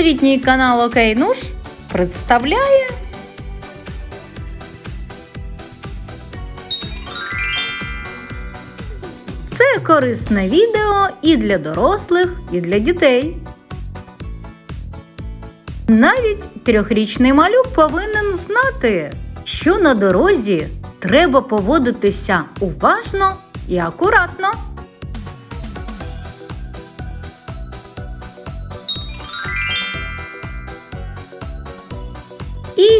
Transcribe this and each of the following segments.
Освітній канал Окей Нуш представляє Це корисне відео і для дорослих, і для дітей. Навіть трьохрічний малюк повинен знати, що на дорозі треба поводитися уважно і акуратно.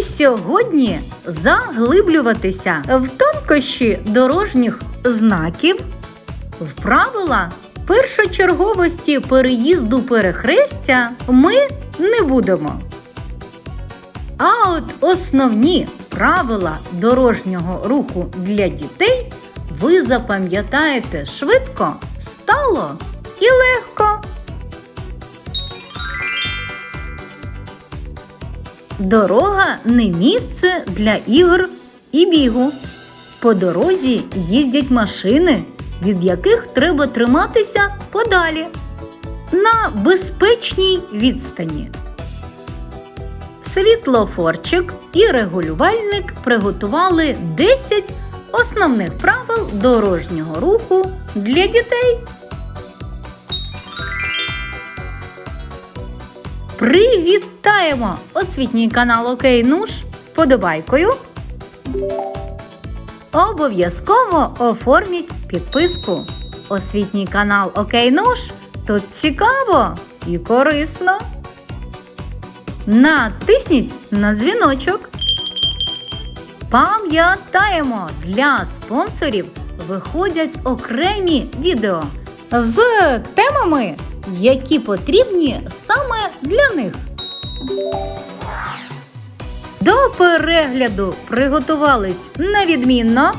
Сьогодні заглиблюватися в тонкощі дорожніх знаків, в правила першочерговості переїзду перехрестя ми не будемо. А от основні правила дорожнього руху для дітей ви запам'ятаєте швидко, стало і легко. Дорога не місце для ігор і бігу. По дорозі їздять машини, від яких треба триматися подалі на безпечній відстані. Світлофорчик і регулювальник приготували 10 основних правил дорожнього руху для дітей. Привітаємо освітній канал Окей Нуш вподобайкою. Обов'язково оформіть підписку. Освітній канал Окей Нуш тут цікаво і корисно. Натисніть на дзвіночок. Пам'ятаємо, для спонсорів виходять окремі відео з темами, які потрібні саме для них. До перегляду приготувались на відмінно.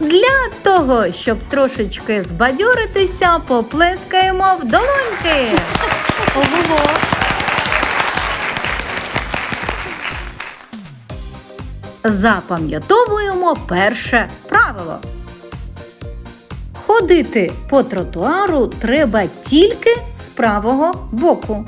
Для того, щоб трошечки збадьоритися, поплескаємо в долоньки. Ого! Запам'ятовуємо перше правило. Ходити по тротуару треба тільки правого боку.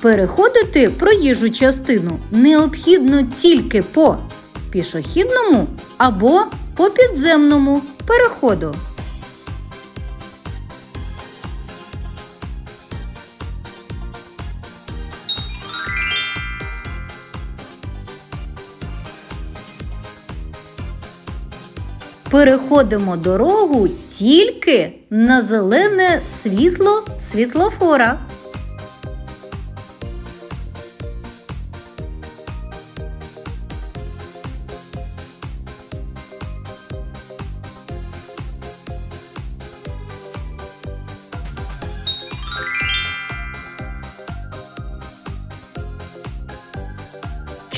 Переходити проїжджу частину необхідно тільки по пішохідному або по підземному переходу. Переходимо дорогу тільки на зелене світло світлофора.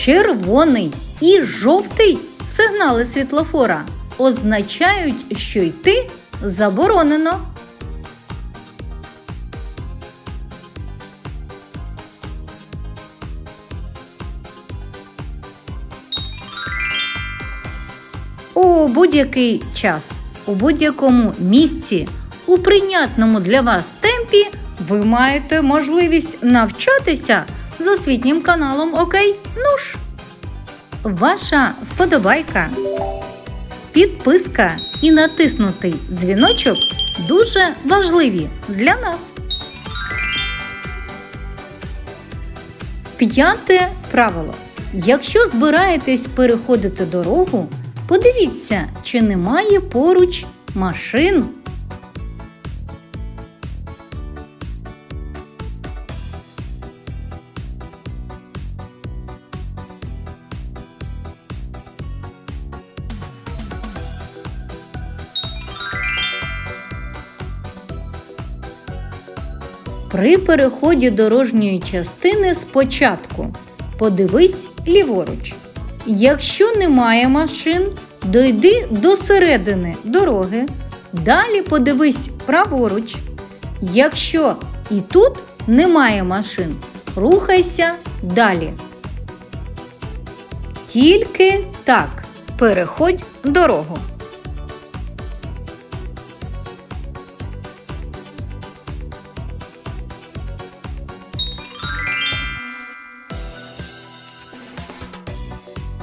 Червоний і жовтий сигнали світлофора означають, що йти заборонено. У будь-який час, у будь-якому місці, у прийнятному для вас темпі ви маєте можливість навчатися з освітнім каналом Окей Нуш. Ваша вподобайка, підписка і натиснутий дзвіночок дуже важливі для нас. П'яте правило. Якщо збираєтесь переходити дорогу, подивіться, чи немає поруч машин. При переході дорожньої частини спочатку подивись ліворуч. Якщо немає машин, дойди до середини дороги. Далі подивись праворуч. Якщо і тут немає машин, рухайся далі. Тільки так переходь дорогу.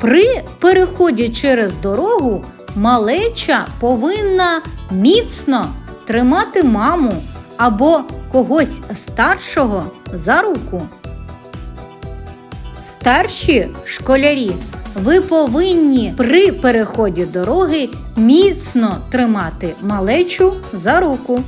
При переході через дорогу малеча повинна міцно тримати маму або когось старшого за руку. Старші школярі, ви повинні при переході дороги міцно тримати малечу за руку.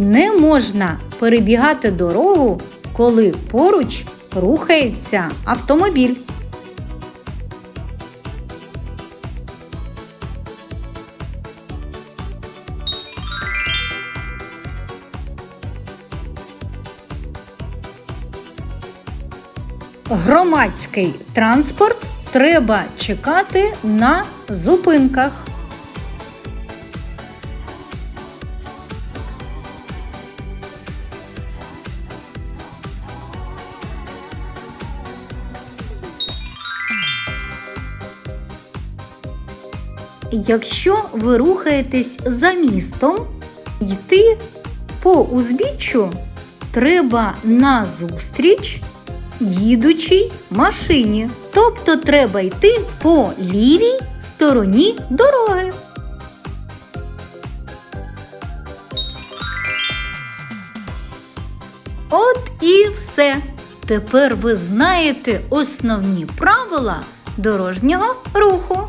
Не можна перебігати дорогу, коли поруч рухається автомобіль. Громадський транспорт треба чекати на зупинках. Якщо ви рухаєтесь за містом, йти по узбіччю треба назустріч їдучій машині. Тобто треба йти по лівій стороні дороги. От і все. Тепер ви знаєте основні правила дорожнього руху.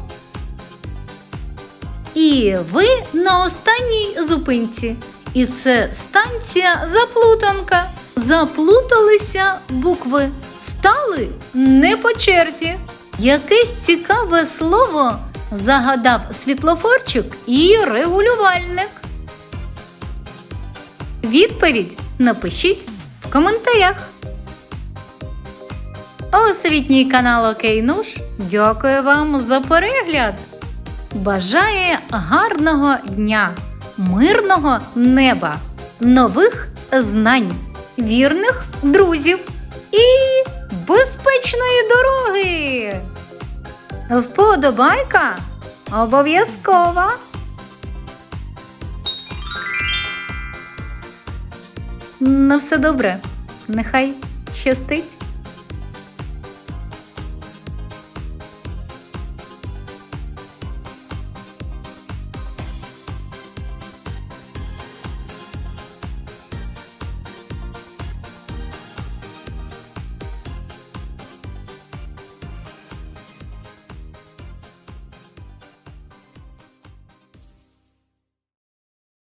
І ви на останній зупинці. І це станція Заплутанка. Заплуталися букви, стали не по черзі. Якесь цікаве слово загадав світлофорчик і регулювальник. Відповідь напишіть в коментарях. Освітній канал Окейнуш дякую вам за перегляд. Бажає гарного дня, мирного неба, нових знань, вірних друзів і безпечної дороги. Вподобайка обов'язкова. На все добре. Нехай щастить.